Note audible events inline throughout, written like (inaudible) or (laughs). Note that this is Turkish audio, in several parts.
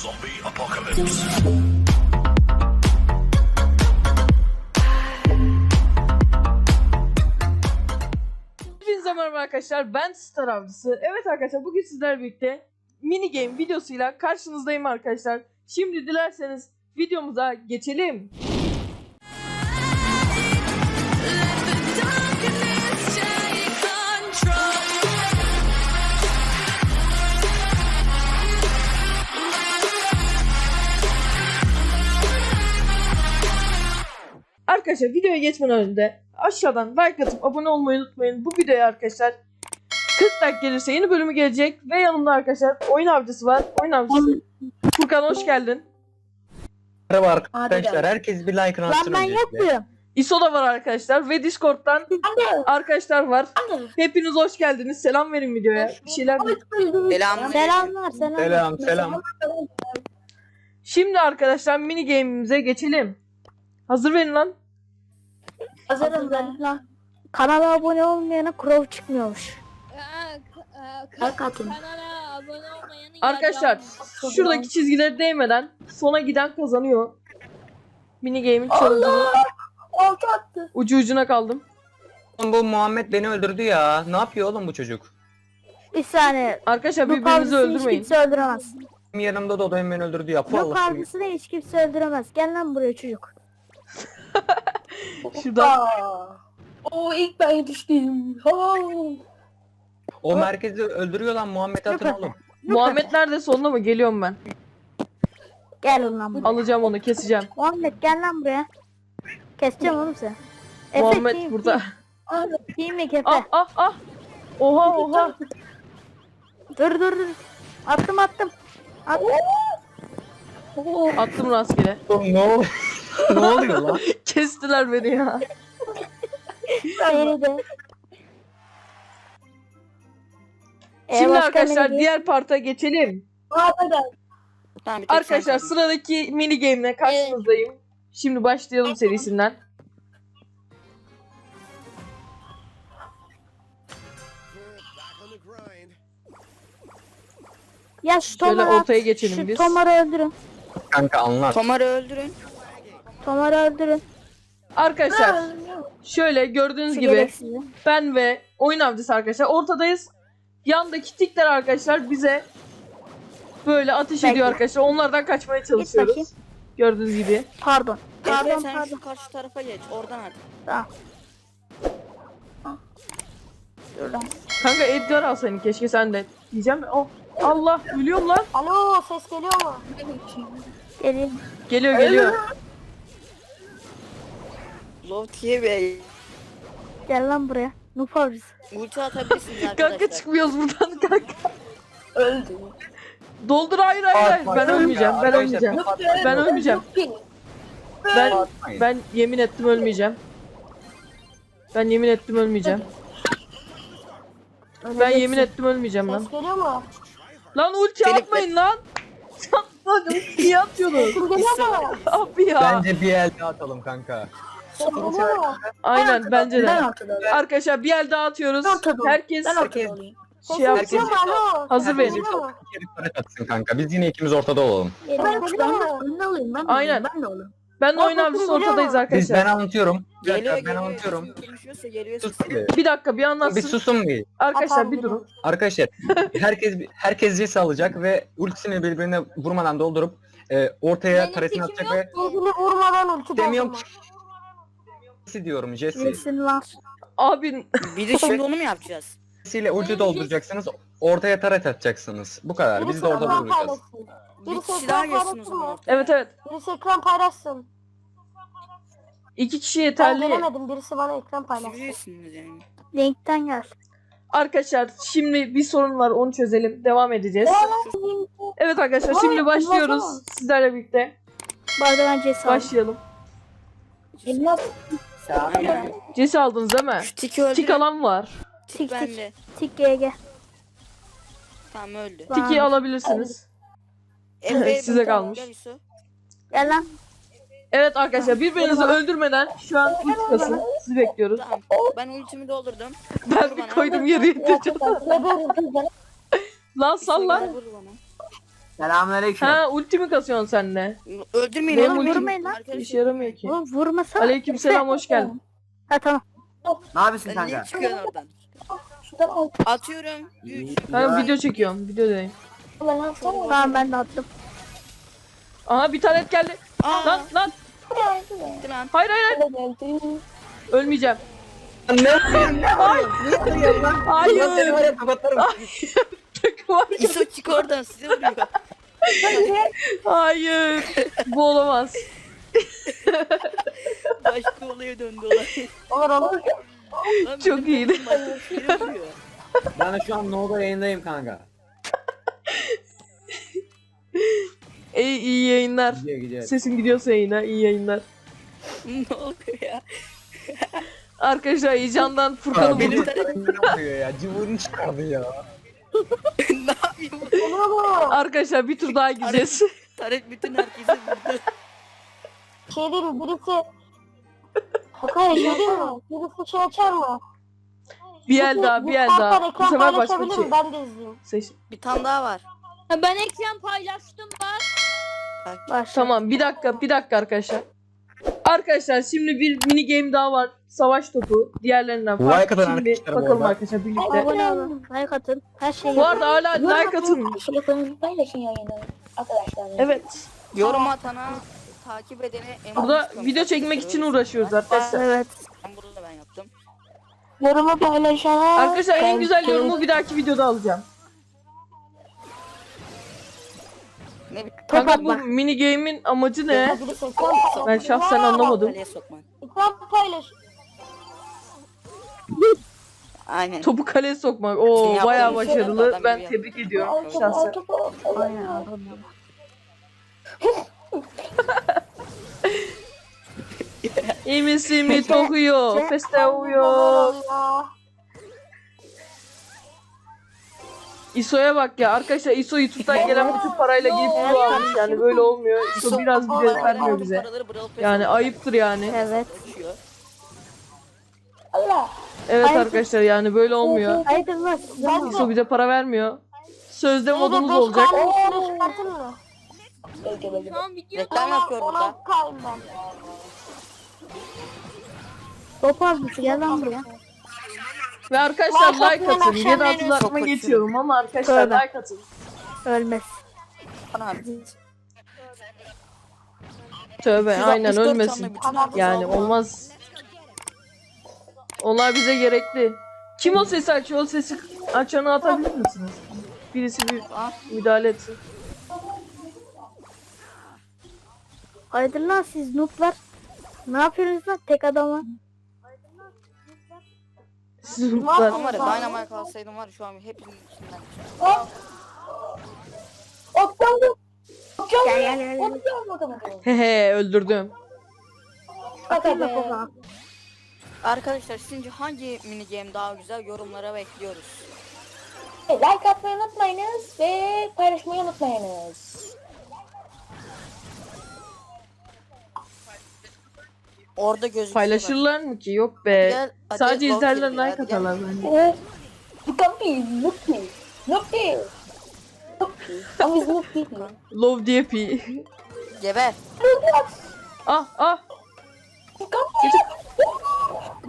Zombie apocalypse. Merhaba arkadaşlar. Ben Star Avcısı. Evet arkadaşlar bugün sizlerle birlikte mini game videosuyla karşınızdayım arkadaşlar. Şimdi dilerseniz videomuza geçelim. Arkadaşlar videoya geçmeden önce aşağıdan like atıp abone olmayı unutmayın. Bu videoya arkadaşlar 40 like gelirse yeni bölümü gelecek ve yanımda arkadaşlar oyun avcısı var. Oyun avcısı. Furkan hoş geldin. Merhaba arkadaşlar. Herkes bir like Lan atsın ben öncelikle. yok muyum? ISO da var arkadaşlar ve Discord'dan arkadaşlar var. Hepiniz hoş geldiniz. Selam verin videoya. Bir şeyler Selam. Selamlar selam. Selam selam. Şimdi arkadaşlar mini game'imize geçelim. Hazır verin lan. Hazırım ben. Lan. Kanala abone olmayana Crow çıkmıyormuş. Like atın. Kanala abone olmayanı Arkadaşlar şuradaki çizgileri değmeden sona giden kazanıyor. Mini game'in challenge'ını Altı attı. ucu ucuna kaldım. Oğlum bu Muhammed beni öldürdü ya. Ne yapıyor oğlum bu çocuk? Bir saniye. Arkadaşlar Bu birbirinizi kavgası hiç öldürmeyin. kimse öldüremez. Benim yanımda da o da hem beni öldürdü ya. Bu Allah da hiç kimse öldüremez. Gel lan buraya çocuk. Şuradan O ilk ben düştüm. O merkezi öldürüyor lan Muhammed atın oğlum. Muhammed nerede sonunda mı? Geliyorum ben. Gel lan buraya. Alacağım onu keseceğim. Muhammed gel lan buraya. Keseceğim oğlum sen. Efe, Muhammed kim- burada. kim- Kim mi Efe? Ah ah ah. Oha oha. Dur dur dur. Attım attım. Attım. Attım rastgele. Ne oluyor? (laughs) ne oluyor lan? Kestiler beni ya. Beni de. Ee, Şimdi başka arkadaşlar diğer parta geçelim. Arkadaşlar sıradaki mini game'le karşınızdayım. Şimdi başlayalım serisinden. Ya şu Şöyle Tomar'ı ortaya geçelim Şu biz. Tomar'ı öldürün. Kanka anlat. Tomar'ı öldürün. Tomar'ı öldürün. Arkadaşlar şöyle gördüğünüz Şu gibi gereksizi. ben ve oyun avcısı arkadaşlar ortadayız. Yandaki tikler arkadaşlar bize böyle ateş Bekle. ediyor arkadaşlar. Onlardan kaçmaya bakayım. çalışıyoruz. Gördüğünüz gibi. Pardon. Pardon sen pardon. şu karşı tarafa geç. Oradan at. Dur lan. Kanka Edgar al seni keşke sen de. Diyeceğim. Oh, Allah ölüyorum lan. Alo ses geliyor mu? Gelin. Geliyor geliyor. Loftiye Bey. Gel lan buraya. Noob avcısı. Ulti atabilirsiniz arkadaşlar. Kanka çıkmıyoruz buradan kanka. Öldü. Doldur hayır hayır hayır. Ben ölmeyeceğim. Ben Arkadaşlar, ölmeyeceğim. Ben ölmeyeceğim. Ben ben yemin ettim ölmeyeceğim. Ben yemin ettim ölmeyeceğim. Ben yemin ettim ölmeyeceğim lan. Ses geliyor mu? Lan ulti Felip- atmayın lan. (laughs) Lan ultiyi geliyor mu? Abi ya. Bence bir el daha atalım kanka. Mu? Aynen bence de. ortada Arkadaşlar bir el daha atıyoruz. Ben ortada olayım. Herkes ortada olayım. şey yapsın. Alo. Hazır Ses verin. para katsın kanka. Biz yine ikimiz ortada olalım. Ben geliyor mu? Ben de alayım. Ben de Aynen. alayım. Ben de alayım. Ben de avcısı geliyor. ortadayız Biz ben arkadaşlar. anlatıyorum. Bir dakika Geliyor ben geliyor. anlatıyorum. Konuşuyorsa geliyor Sus bir. Bir dakika bir Bir anlatsın. susun bir. Arkadaşlar bir durun. Arkadaşlar herkes herkes Jesse alacak ve ultisini birbirine vurmadan doldurup e, ortaya Benim karesini fikrim atacak ve Birbirine vurmadan ulti Demiyorum doldurma. Jesse diyorum Jesse. Yesin lan. Abi Bir de şimdi onu mu yapacağız? Jesse ile ulti dolduracaksınız. Ortaya taret atacaksınız. Bu kadar. Biz de orada ekran duracağız. paylaşsın. Bir Birisi kişi daha ekran gelsin o paylaşsın zaman mı? ortaya. evet evet. Birisi ekran paylaşsın. İki kişi Ben yeterli. gelemedim. Birisi bana ekran paylaşsın. Sivrisiniz yani. Linkten gel. Arkadaşlar şimdi bir sorun var onu çözelim. Devam edeceğiz. Evet arkadaşlar şimdi başlıyoruz. Sizlerle birlikte Bu arada ben Jesse aldım. başlayalım. Aynen. Cesi aldınız değil mi? Şu tiki öldü. Tik alan var. Tik tik. Bende. Tik GG. Tamam öldü. Tiki alabilirsiniz. Efe (laughs) Size kalmış. gel Yusuf. Gel lan. Evet arkadaşlar birbirinizi öldürmeden şu an ilk kasın. Sizi bekliyoruz. Tamam. Ben ultimi doldurdum. Ben bir koydum yere indireceğim. Lan sal lan. Vur bana. Selamünaleyküm. Ha ulti mi kasıyorsun sen de? Öldürmeyin Benim oğlum. ultim- vurmayın lan. Arkadaşlar, İşe yaramıyor ki. Oğlum vurmasana. Aleykümselam hoş geldin. Ha tamam. Ne yapıyorsun Sen niye kanka? çıkıyorsun oradan? Atıyorum. Üç. Ben video çekiyorum. Videodayım. Tamam ben de attım. Aha bir tane geldi. Aa, Lan lan. gitti lan. Hayır hayır hayır. Ölmeyeceğim. Ne yapıyorsun? Hayır. Ne yapıyorsun? Hayır. Seni var ya kapatırım. (laughs) Var. İso çık oradan size vuruyor. (laughs) Hayır. Bu olamaz. Başka olaya döndü olay. Olur olur. Lan Çok bizim iyiydi. başka bir. Ben şu an Noda yayındayım kanka. Ey iyi yayınlar. Gidiyor gidiyor. Sesin gidiyorsa yayına iyi yayınlar. ne oluyor ya? Arkadaşlar heyecandan Furkan'ı Benim bulduk. tarafım Ne yapıyor ya? Cıvırını çıkardı ya. (laughs) ne yapayım? Olur. Arkadaşlar bir tur daha gideceğiz. (laughs) Taret bütün herkese vurdu. Şey değil mi? Birisi... Bakar şey değil mi? Birisi şey açar mı? bir el daha bir el daha. Bu sefer başka bir şey. Ben de izleyeyim. Seç. Bir tane daha var. Ha, Ben ekran paylaştım bak. Bak. Başla. Tamam bir dakika bir dakika arkadaşlar. Arkadaşlar şimdi bir mini game daha var. Savaş topu. Diğerlerinden Like farklı. atan Şimdi arkadaşlar bu bakalım arkadaşlar birlikte. Abone olun. Like atın. Her şeyi Bu arada hala like atın. Telefonunuzu paylaşın yayını arkadaşlar. Evet. Yorum atana takip edene en Burada video çekmek için uğraşıyoruz arkadaşlar. Evet. Ben burada da ben yaptım. Yorumu paylaşana. Arkadaşlar en güzel yorumu bir dahaki videoda alacağım. Ne bir Kanka bu mini game'in amacı ne? Ben şahsen anlamadım. kaleye sokmak. Ekran paylaş. Aynen. Topu kaleye sokmak. Oo Yaptığım bayağı şey başarılı. adam Ben gibi tebrik ediyorum şahsen. Aynen anladım. İyi misin mi Tokuyo? Feste uyo. ISO'ya bak ya. Arkadaşlar ISO YouTube'dan gelen bütün parayla gidip pro almış yani böyle olmuyor. ISO biraz video vermiyor bize. Yani ayıptır yani. Evet. Evet arkadaşlar yani böyle olmuyor. ISO bize para vermiyor. Sözde modumuz olacak. Reklam yapıyor Ona burada. kalbim ben. Top azmışı gel lan buraya. Ve arkadaşlar Like like atın. hatırlatma menüsü. geçiyorum ama arkadaşlar Tövbe. like atın. Ölmez. Ana. Tövbe aynen 164 ölmesin. Yani olmaz. Onlar bize gerekli. Kim o sesi açıyor? O sesi açanı atabilir misiniz? Birisi bir Ah. müdahale etsin. Hayırdır lan siz nooblar? Ne yapıyorsunuz lan tek adama? Mutlar. Ama var ya Dynamite kalsaydım var ya şu an hepinin içinden çıkar. Otlandım. Gel gel gel. gel. Otlandım. Hehe öldürdüm. Mı topa? Arkadaşlar sizce hangi mini game daha güzel yorumlara bekliyoruz. Like atmayı unutmayınız ve paylaşmayı unutmayınız. Orada gözüküyor. Paylaşırlar mı ki? Yok be. Gel, hadi Sadece log izlerler girdi, like hadi gel. atarlar bence. Nuppy, Nuppy. Nuppy. Ama biz Nuppy değil. Love diye pi. Geber. ah ah.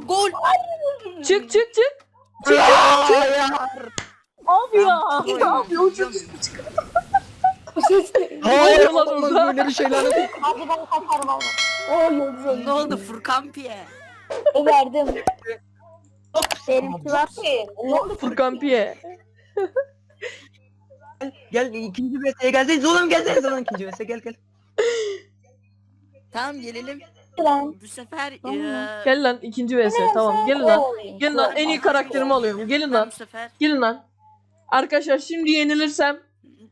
Gol. Çık çık çık. Çık çık çık. Abi ya. Abi o çok Hayır Ulan olmaz orada. böyle bir şeyler. Hadi ben kaçarım abi. Yolcu. Ne oldu Furkan Piye? Verdim. Benimki var. Ne oldu? Furkan Piye. Gel ikinci VS'ye gelseniz oğlum gelseniz oğlum ikinci VS'ye gel gel. Tamam gelelim. Lan. Bu sefer eee, Gel lan ikinci vs. Tamam gelin lan. Gelin lan en iyi karakterimi alıyorum. Gelin ben lan. bu sefer Gelin lan. Arkadaşlar şimdi yenilirsem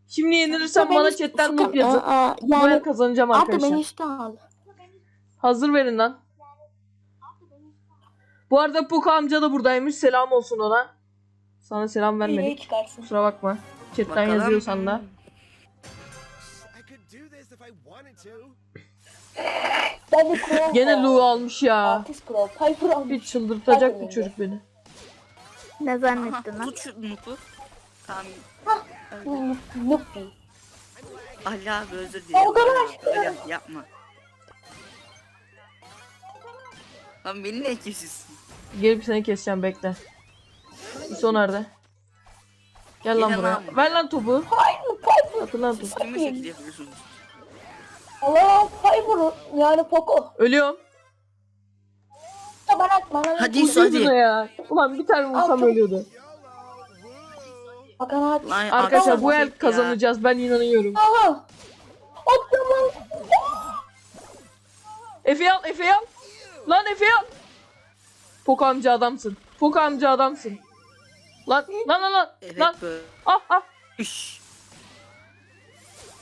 Şimdi yenilirsem bana chatten noob yazın. Aa, yani kazanacağım abi beni arkadaşlar. işte al. Hazır verin lan. Bu arada Puka amca da buradaymış. Selam olsun ona. Sana selam vermedik. Çıkarsın. Kusura bakma. Chatten bakalım. yazıyorsan da. Ben de Crow (laughs) Gene. Lu almış ya. Artist Crow. Piper almış. Bir çıldırtacak bu çocuk beni. Ne zannettin Aha, lan? tut şu nupu. Tamam. Ali abi özür dilerim. O kadar Öyle yap- yapma. Lan beni ne kesiyorsun? Gelip seni keseceğim bekle. İso nerede? Gel lan Gel buraya. lan. Ver lan topu. Atın lan topu. Siz kime şekil yapıyorsunuz? Allah Fiver'ı yani Poco. Ölüyorum. Bana at bana at. Hadi Vursaydın hadi. ya. Ulan bir tane vursam Altın. ölüyordu. Bakana at. Lan Arkadaşlar bu el kazanacağız ben inanıyorum. Aha. Atlamam. Efe'yi al Efe'yi al. Lan Efe'yi al. Fok amca adamsın. Fok amca adamsın. Lan lan lan lan. Evet Lan böyle. ah ah. Üş.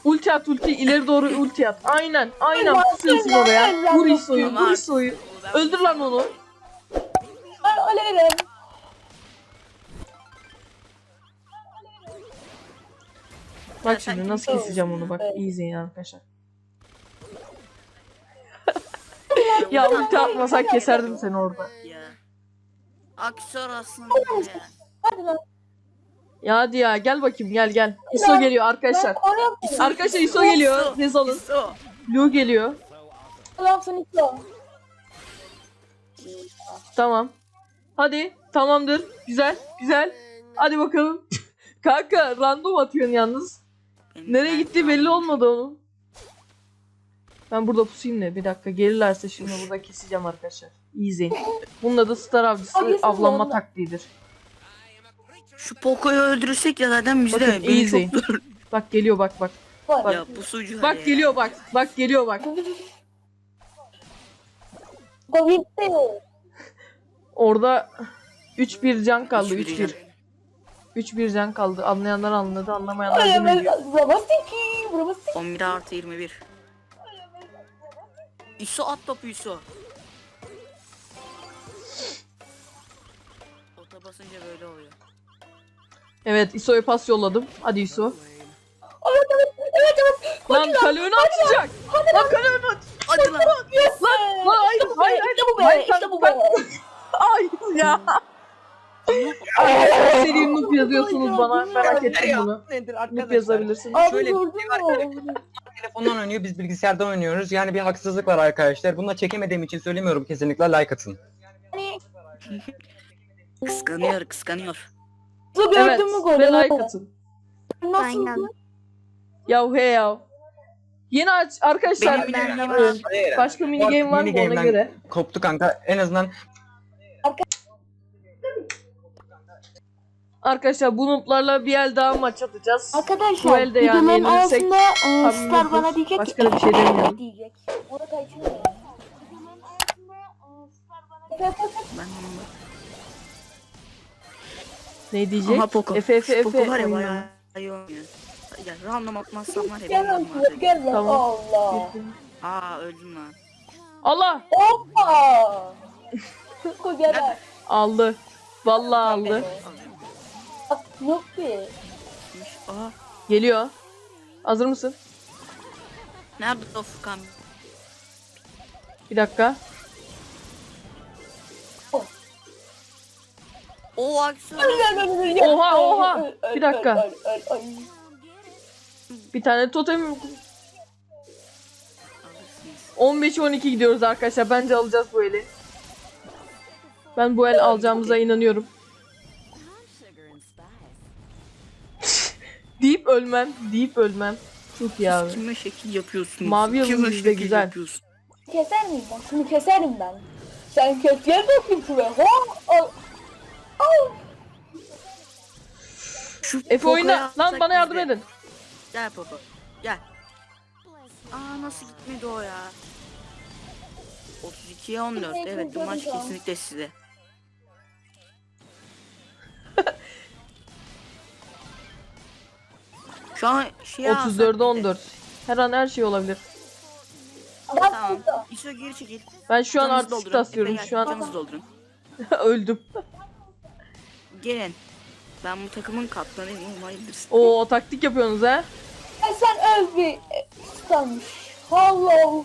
Ulti at ulti ileri doğru ulti at. Aynen aynen pusuyorsun oraya. Vur İso'yu vur İso'yu. Öldür lan onu. Aleyhine. Bak şimdi nasıl keseceğim onu bak. İyi izleyin arkadaşlar. Ya ulti atmasak keserdim seni orada. Ya. Aksör aslında ya. Hadi lan. Ya hadi ya gel bakayım gel gel. İso geliyor arkadaşlar. Ben. Arkadaşlar İso geliyor. Nez alın. İso. Lu geliyor. Seni istiyorum. Tamam. Hadi tamamdır. Güzel güzel. Hadi bakalım. (laughs) Kanka random atıyorsun yalnız. Nereye gitti belli olmadı onun. Ben burada pusayım ne? Bir dakika gelirlerse şimdi burada keseceğim arkadaşlar. İyi izleyin. Bunun adı Star Avcısı avlanma taktiğidir. Şu Poco'yu öldürürsek ya zaten bizde Bakın, beni easy. çok. Bak geliyor bak bak. Bak. Ya bu sucu Bak geliyor bak. Bak geliyor bak. Bitti. Orada 3-1 can kaldı. Hiçbiri 3-1. 3-1 can kaldı. Anlayanlar anladı. Anlamayanlar Ay ben bilmiyor. Bravastiki. Bravastiki. 11 artı 21. İso at topu İso. Ota basınca böyle oluyor. Evet İso'ya pas yolladım. Hadi İso. Evet evet. Evet evet. Lan kale önü atacak. Lan kale at. Hadi lan. Lan lan hayır hayır hayır. İşte bu be. Hayır, İşte bu be. Hayır ya. Seri noob yazıyorsunuz bana. Ben hak ettim bunu. Nedir Noob arkadaşlar? yazabilirsin. Abi Şöyle bir gördün şey var mü? Telefondan oynuyor biz bilgisayardan oynuyoruz. Yani bir haksızlık var arkadaşlar. Bunu da çekemediğim için söylemiyorum kesinlikle like atın. Kıskanıyor kıskanıyor. Su Evet mü golü? ve like atın. Nasıl? Yav he yav. Yeni aç arkadaşlar. Benim var. Başka mini game var mı ona göre? Koptu kanka. En azından Arkadaşlar bu nooblarla bir el daha maç atacağız. Bu Arkadaşlar elde yani videoların yenilirsek arasında e, tam Star bana diyecek Başka da bir şey demiyorum. diyecek. Onu kaçırmayın. Ben onu Ne diyecek? Aha Poco. Efe Efe Poco Efe. var ya bayağı iyi oynuyor. Ya random atmazsam var ya Gel lan yanıma şuraya, gel lan. Tamam. Allah. Aa öldüm lan. Allah Hoppa. (laughs) Ko gel lan. aldı. Vallahi aldı. Alıyorum. Yok ki. Aa Geliyor. Hazır mısın? nerede o Furkan? Bir dakika. O aksör. Oha, oha. Bir dakika. Bir tane totem Alırsınız. 15-12 gidiyoruz arkadaşlar. Bence alacağız bu eli. Ben bu el alacağımıza inanıyorum. Ölmem. Deyip ölmem. Çok iyi abi. Kime şekil yapıyorsunuz? Mavi yıldız Kime bizde şekil güzel. yapıyorsun? Keser miyim ben? Şunu keserim ben. Sen kes gel bakayım şuraya. Ha, al. Al. Şu Efe Poco'yu oyna. Lan bana yardım bizde. edin. Gel Poco. Gel. Aa nasıl gitmedi o ya? 32'ye 14. Evet bu maç kesinlikle size. Şu an şey 34'e 14. Her an her şey olabilir. Tamam. İso geri çekil. Ben şu an Canınızı artist doldurun. asıyorum. Efe gel, Şu an Canınızı doldurun. (laughs) öldüm. Gelin. Ben bu takımın kaptanıyım. Umarım Oo taktik yapıyorsunuz ha. Ay, sen öl bir e, tutanmış. Allah.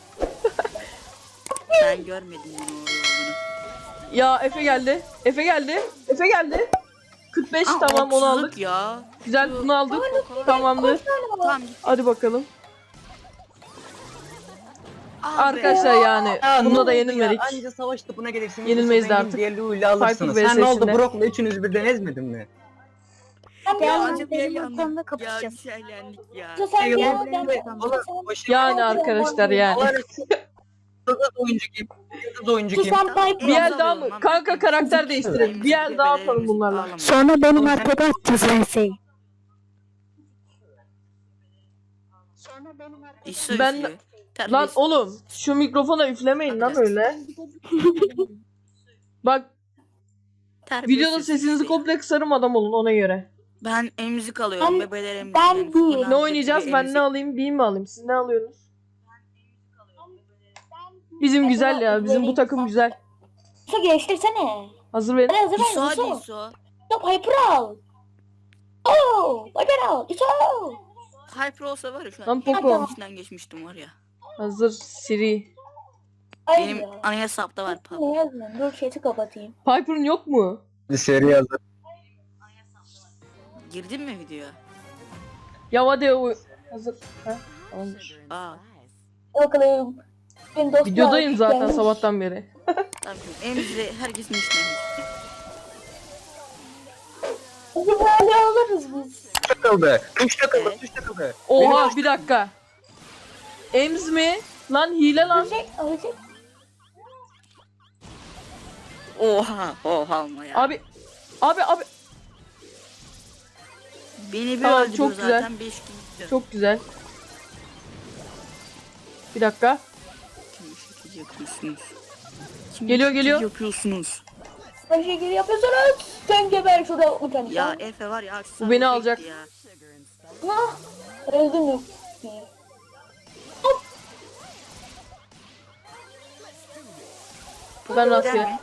Ben görmedim bunu olduğunu. Ya Efe geldi. Efe geldi. Efe geldi. 45 Aa, tamam onu aldık. ya. Güzel bunu aldık. Tamamdır. Tamam. Hadi bakalım. Arkadaşlar yani Ya bunda ne da oldu yenilmedik. Ya? Anca savaş topuna gelirsin. Yenilmeyiz de artık. Diğerli uyla alırsın. Piper Sen ne oldu VS'sine. Brock'la üçünüz birden ezmedin mi? Sen gel oğlum, başım- Yani arkadaşlar yani. Yıldız oyuncu kim? Yıldız oyuncu kim? Susan Piper. Bir el daha mı? Kanka karakter değiştirelim. Bir el daha atalım bunlarla. Sonra benim arkada atacağız VS'yi. Ben lan oğlum şu mikrofona üflemeyin lan öyle. Bak videoda sesinizi komple kısarım adam olun ona göre. Ben emzik alıyorum Ben- bebeler emzik. ben Yani değil. Ne oynayacağız? bir Ben emzik- ne alayım? B mi alayım? Siz ne alıyorsunuz? Bizim güzel ya. Bizim bu takım güzel. Su geliştirsene. Hazır verin. Hadi hazır İso ver hadi Su. İso. Su Piper al. Oo, Piper al. İso. Hyper olsa var ya şu Lan an. Poco. içinden geçmiştim var ya. Hazır Siri. Ay Benim ya. ana hesapta var. pap. Ne yazmıyorum? Dur chat'i kapatayım. Piper'ın yok mu? Bir seri yazdı. Girdin mi videoya? Ya hadi o... Hazır. Ha, tamamdır. Aa. Bakalım. Ben dostlar. Videodayım zaten gelmiş. sabahtan beri. Tamam. Emzi herkesin içinden geçti. Bizi böyle alırız biz. Takıldı. Tuş takıldı. Tuş takıldı. Oha bir dakika. Ems mi? Lan hile lan. Alacak, alacak. Oha. Oha alma ya. Abi. Abi abi. Beni bir Tamam, öldürüyor çok güzel. zaten 5 gün. Çok güzel. Bir dakika. Kim yapıyorsunuz? Kim Geliyor, geliyor. yapıyorsunuz? Her şekilde yapıyorsunuz. Sen geber şurada utan. Ya Efe var ya Bu beni alacak. Ya. Ah, öldün mü? Ben rastgele.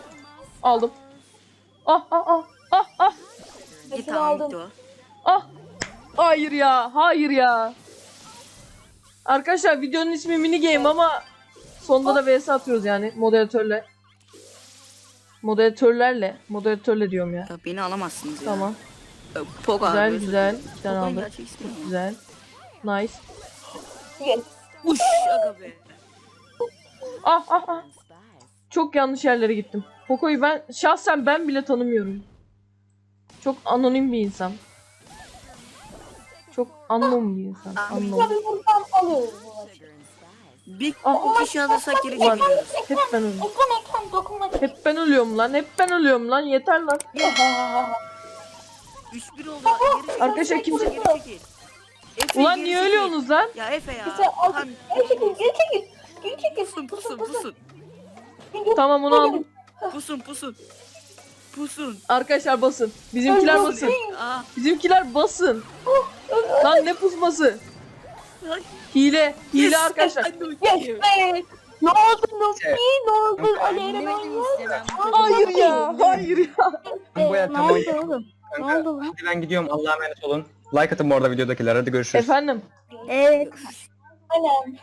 Aldım. Ah ah ah. Ah ah. Git aldım. Ah. Hayır ya. Hayır ya. Arkadaşlar videonun ismi mini game ama sonunda da vs atıyoruz yani moderatörle. Moderatörlerle. Moderatörle diyorum ya. Ya beni alamazsınız ya. Tamam. Ö, Pog abi. Güzel özür güzel. dilerim. Bir tane Pog'un aldık. gerçek ismi ne? Güzel. Nice. Gel. Uş aga be. Ah ah ah. Çok yanlış yerlere gittim. Poco'yu ben şahsen ben bile tanımıyorum. Çok anonim bir insan. Çok unknown bir insan. Unknown. Tabii buradan alıyoruz bu maçı. Bir Ah. kişi alırsak geri Ulan çekiliyoruz. hep ben ölüyorum. Ekran ekran dokunma. Hep ben ölüyorum lan. Hep ben ölüyorum lan. Yeter lan. 3-1 oldu. Geri çekil. Arkadaşlar kimse- Geri çekil. Efe, Ulan geri niye çekil. ölüyorsunuz lan? Ya Efe ya. Güzel, al. Tam Geri çekil, geri çekil. Geri çekil. pusun Pusun, pusun pusun. pusun. Tamam onu aldım. Pusun pusun. Pusun. Arkadaşlar basın. Bizimkiler basın. Aa. Bizimkiler basın. Lan ne pusması? Hile. Hile Yes, arkadaşlar. Yes be. Ne oldu? Evet. Ne oldu? Aleyna istemem. Hayır ya. Hayır ya. Ben bu Ne oldu oğlum? Ne oldu lan? Hadi ben gidiyorum. Allah'a emanet olun. Like atın bu arada videodakiler. Hadi görüşürüz. Efendim. Evet. Aynen.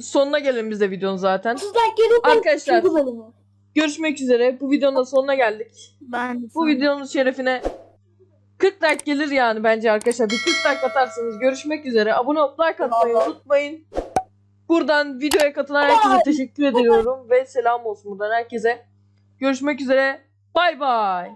Sonuna gelelim biz de videonun zaten. Arkadaşlar. Görüşmek üzere. Bu videonun da sonuna geldik. Ben Bu videonun şerefine 40 like gelir yani bence arkadaşlar. Bir 40 like atarsınız. Görüşmek üzere. Abone olup like atmayı unutmayın. Buradan videoya katılan herkese teşekkür ediyorum ve selam olsun buradan herkese. Görüşmek üzere. Bay bay.